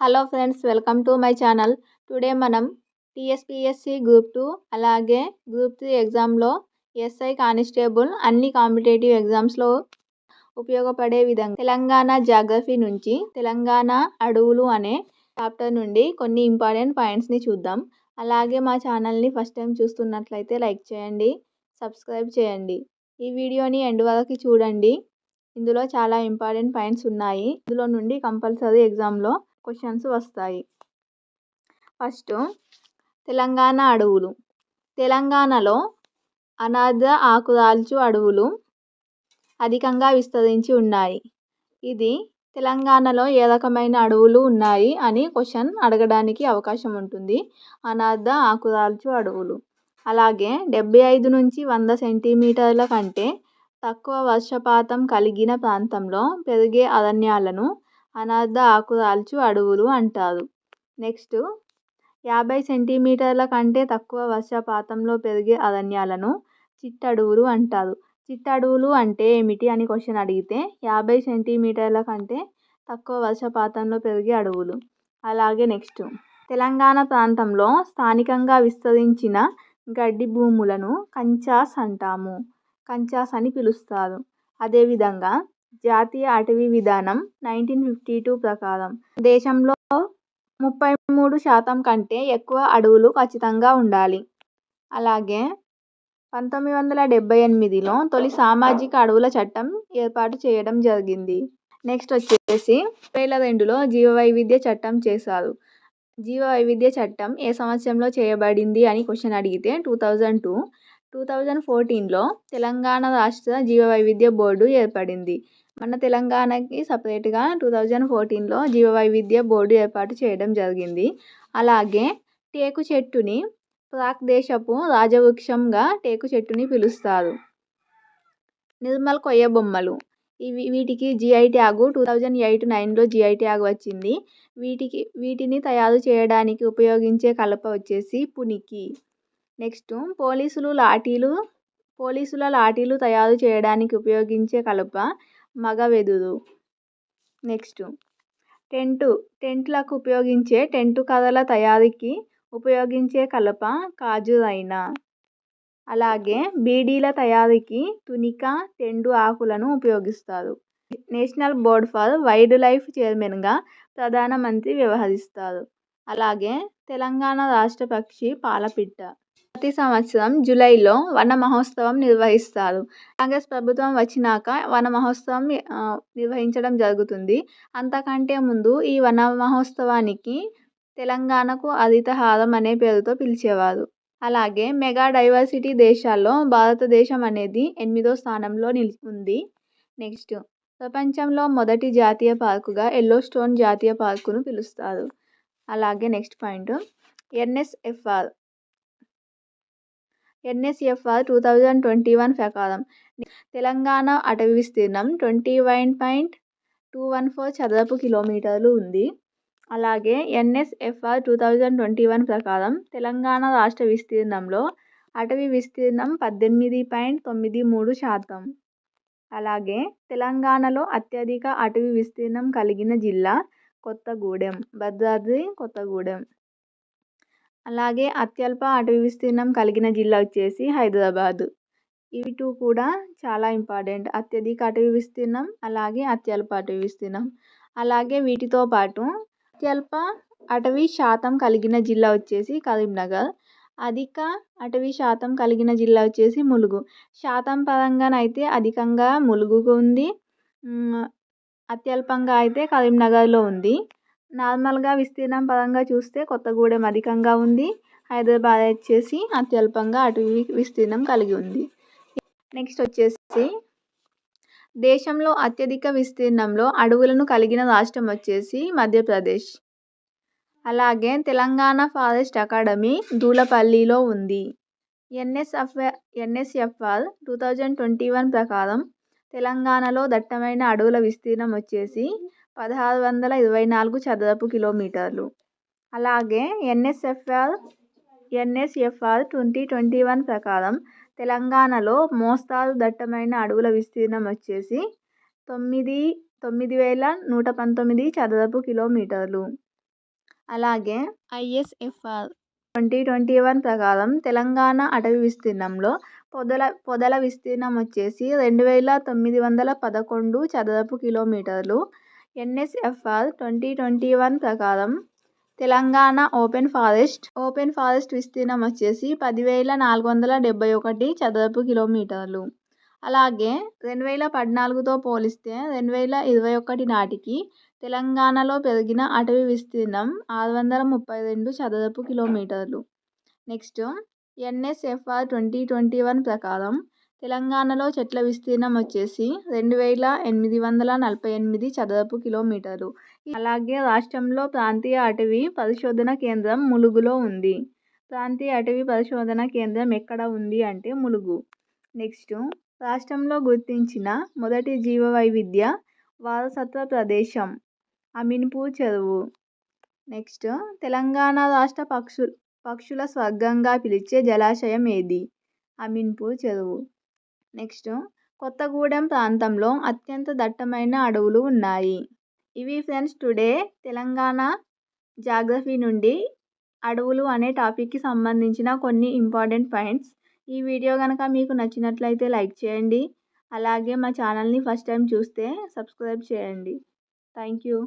Hello friends welcome to my channel. Today మనం TSPSC group two అలాగే group three ఎగ్జామ్లో SI constable అన్ని competitive ఎగ్జామ్స్లో ఉపయోగపడే విధంగా తెలంగాణ జాగ్రఫీ నుంచి తెలంగాణ అడవులు అనే చాప్టర్ నుండి కొన్ని ఇంపార్టెంట్ పాయింట్స్ని చూద్దాం. అలాగే మా ఛానల్ని ఫస్ట్ టైం చూస్తున్నట్లయితే లైక్ చేయండి సబ్స్క్రైబ్ చేయండి. ఈ వీడియోని ఎండ్ వరకు చూడండి. ఇందులో చాలా ఇంపార్టెంట్ పాయింట్స్ ఉన్నాయి. ఇందులో నుండి కంపల్సరీ ఎగ్జామ్లో క్వశ్చన్స్ వస్తాయి. ఫస్ట్ తెలంగాణ అడవులు. తెలంగాణలో అనాథ ఆకురాల్చు అడవులు అధికంగా విస్తరించి ఉన్నాయి. ఇది తెలంగాణలో ఏ రకమైన అడవులు ఉన్నాయి అని క్వశ్చన్ అడగడానికి అవకాశం ఉంటుంది. అనాథ ఆకురాల్చు అడవులు. అలాగే డెబ్బై ఐదు నుంచి వంద సెంటీమీటర్ల కంటే తక్కువ వర్షపాతం కలిగిన ప్రాంతంలో పెరిగే అరణ్యాలను అనాథ ఆకురాల్చు అడవులు అంటారు. నెక్స్ట్ యాభై సెంటీమీటర్ల కంటే తక్కువ వర్షపాతంలో పెరిగే అరణ్యాలను చిట్టడవులు అంటారు. చిట్టడవులు అంటే ఏమిటి అని క్వశ్చన్ అడిగితే యాభై సెంటీమీటర్ల కంటే తక్కువ వర్షపాతంలో పెరిగే అడవులు అలాగే నెక్స్ట్ తెలంగాణ ప్రాంతంలో స్థానికంగా విస్తరించిన గడ్డి భూములను కంచాస్ అంటాము. కంచాస్ అని పిలుస్తారు. అదేవిధంగా జాతీయ అటవీ విధానం నైన్టీన్ ఫిఫ్టీ టూ ప్రకారం. దేశంలో ముప్పై మూడు శాతం కంటే ఎక్కువ అడవులు ఖచ్చితంగా ఉండాలి. అలాగే పంతొమ్మిది వందల డెబ్బై ఎనిమిదిలో తొలి సామాజిక అడవుల చట్టం ఏర్పాటు చేయడం జరిగింది. నెక్స్ట్ వచ్చేసి వేల రెండులో జీవ వైవిధ్య చట్టం చేశారు. జీవ వైవిధ్య చట్టం ఏ సంవత్సరంలో చేయబడింది అని క్వశ్చన్ అడిగితే two thousand two two thousand ఫోర్టీన్లో తెలంగాణ రాష్ట్ర జీవ వైవిధ్య బోర్డు ఏర్పడింది. మన తెలంగాణకి సపరేట్గా టూ థౌజండ్ ఫోర్టీన్లో జీవ వైవిధ్య బోర్డు ఏర్పాటు చేయడం జరిగింది. అలాగే టేకు చెట్టుని ప్రాక్ దేశపు రాజవృక్షంగా టేకు చెట్టుని పిలుస్తారు. నిర్మల్ కొయ్య బొమ్మలు. ఇవి వీటికి GI tag two thousand eight నైన్లో జిఐ ట్యాగ్ వచ్చింది. వీటికి వీటిని తయారు చేయడానికి ఉపయోగించే కలప వచ్చేసి పునికి నెక్స్ట్ పోలీసులు లాఠీలు పోలీసుల లాఠీలు తయారు చేయడానికి ఉపయోగించే కలప మగవెదురు. నెక్స్ట్ టెంటు టెంట్లకు ఉపయోగించే టెంటు కర్రల తయారీకి ఉపయోగించే కలప కాజురైన అలాగే బీడీల తయారీకి తునిక తెండు ఆకులను ఉపయోగిస్తారు. National board for wildlife చైర్మన్గా ప్రధానమంత్రి వ్యవహరిస్తారు. అలాగే తెలంగాణ రాష్ట్ర పక్షి పాలపిట్ట. ప్రతి సంవత్సరం జూలైలో వన మహోత్సవం నిర్వహిస్తారు. కాంగ్రెస్ ప్రభుత్వం వచ్చినాక వన మహోత్సవం నిర్వహించడం జరుగుతుంది. అంతకంటే ముందు ఈ వన మహోత్సవానికి తెలంగాణకు హరితహారం అనే పేరుతో పిలిచేవారు. అలాగే మెగా డైవర్సిటీ దేశాల్లో భారతదేశం అనేది ఎనిమిదో స్థానంలో నిలి ఉంది నెక్స్ట్ ప్రపంచంలో మొదటి జాతీయ పార్కుగా ఎల్లోస్టోన్ జాతీయ పార్కును పిలుస్తారు. అలాగే next point NSFR NSFR two thousand twenty one ప్రకారం. తెలంగాణ అటవీ విస్తీర్ణం twenty one point two one four చదరపు కిలోమీటర్లు ఉంది. అలాగే NSFR two thousand twenty one ప్రకారం తెలంగాణ రాష్ట్ర విస్తీర్ణంలో అటవీ విస్తీర్ణం పద్దెనిమిది పాయింట్ తొమ్మిది మూడు శాతం. అలాగే తెలంగాణలో అత్యధిక అటవీ విస్తీర్ణం కలిగిన జిల్లా కొత్తగూడెం భద్రాద్రి కొత్తగూడెం. అలాగే అత్యల్ప అటవీ విస్తీర్ణం కలిగిన జిల్లా వచ్చేసి హైదరాబాద్. ఇవి టూ కూడా చాలా ఇంపార్టెంట్ అత్యధిక అటవీ విస్తీర్ణం అలాగే అత్యల్ప అటవీ విస్తీర్ణం. అలాగే వీటితో పాటు అత్యల్ప అటవీ శాతం కలిగిన జిల్లా వచ్చేసి కరీంనగర్. అధిక అటవీ శాతం కలిగిన జిల్లా వచ్చేసి ములుగు. శాతం పరంగానైతే అధికంగా ములుగుకు ఉంది. అత్యల్పంగా అయితే కరీంనగర్లో ఉంది. నార్మల్గా విస్తీర్ణం పరంగా చూస్తే కొత్తగూడెం అధికంగా ఉంది. హైదరాబాద్ వచ్చేసి అత్యల్పంగా అటు విస్తీర్ణం కలిగి ఉంది. నెక్స్ట్ వచ్చేసి దేశంలో అత్యధిక విస్తీర్ణంలో అడవులను కలిగిన రాష్ట్రం వచ్చేసి మధ్యప్రదేశ్. అలాగే తెలంగాణ ఫారెస్ట్ అకాడమీ దూలపల్లిలో ఉంది. NSF NSFR two thousand twenty one ప్రకారం తెలంగాణలో దట్టమైన అడవుల విస్తీర్ణం వచ్చేసి పదహారు వందల ఇరవై నాలుగు చదరపు కిలోమీటర్లు. అలాగే NSFR NSFR twenty twenty one ప్రకారం తెలంగాణలో మోస్తారు దట్టమైన అడవుల విస్తీర్ణం వచ్చేసి తొమ్మిది తొమ్మిది వేల నూట పంతొమ్మిది చదరపు కిలోమీటర్లు. అలాగే ఐఎస్ఎఫ్ఆర్ ట్వంటీ ట్వంటీ వన్ ప్రకారం తెలంగాణ అటవీ విస్తీర్ణంలో పొదల పొదల విస్తీర్ణం వచ్చేసి రెండు వేల తొమ్మిది వందల పదకొండు చదరపు కిలోమీటర్లు. ఎన్ఎస్ఎఫ్ఆర్ ట్వంటీ ట్వంటీ వన్ ప్రకారం Telangana open forest open forest విస్తీర్ణం వచ్చేసి పదివేల నాలుగు వందల డెబ్బై ఒకటి చదరపు కిలోమీటర్లు. అలాగే రెండు వేల పద్నాలుగుతో పోలిస్తే రెండు వేల ఇరవై ఒకటి నాటికి తెలంగాణలో పెరిగిన అటవీ విస్తీర్ణం ఆరు వందల ముప్పై రెండు చదరపు కిలోమీటర్లు. Next NSFR twenty twenty one ప్రకారం తెలంగాణలో చెట్ల విస్తీర్ణం వచ్చేసి రెండు వేల ఎనిమిది వందల నలభై ఎనిమిది చదరపు కిలోమీటర్లు అలాగే రాష్ట్రంలో ప్రాంతీయ అటవీ పరిశోధన కేంద్రం ములుగులో ఉంది. ప్రాంతీయ అటవీ పరిశోధన కేంద్రం ఎక్కడ ఉంది అంటే ములుగు. నెక్స్ట్ రాష్ట్రంలో గుర్తించిన మొదటి జీవ వైవిధ్య వారసత్వ ప్రదేశం అమీన్పూర్ చెరువు. నెక్స్ట్ తెలంగాణ రాష్ట్ర పక్షు పక్షుల స్వర్గంగా పిలిచే జలాశయం ఏది? అమీన్పూర్ చెరువు. నెక్స్ట్ కొత్తగూడెం ప్రాంతంలో అత్యంత దట్టమైన అడవులు ఉన్నాయి. ఇవి ఫ్రెండ్స్ టుడే తెలంగాణ జాగ్రఫీ నుండి అడవులు అనే టాపిక్కి సంబంధించిన కొన్ని ఇంపార్టెంట్ పాయింట్స్. ఈ వీడియో కనుక మీకు నచ్చినట్లయితే లైక్ చేయండి. అలాగే మా ఛానల్ని ఫస్ట్ టైం చూస్తే సబ్స్క్రైబ్ చేయండి. Thank you.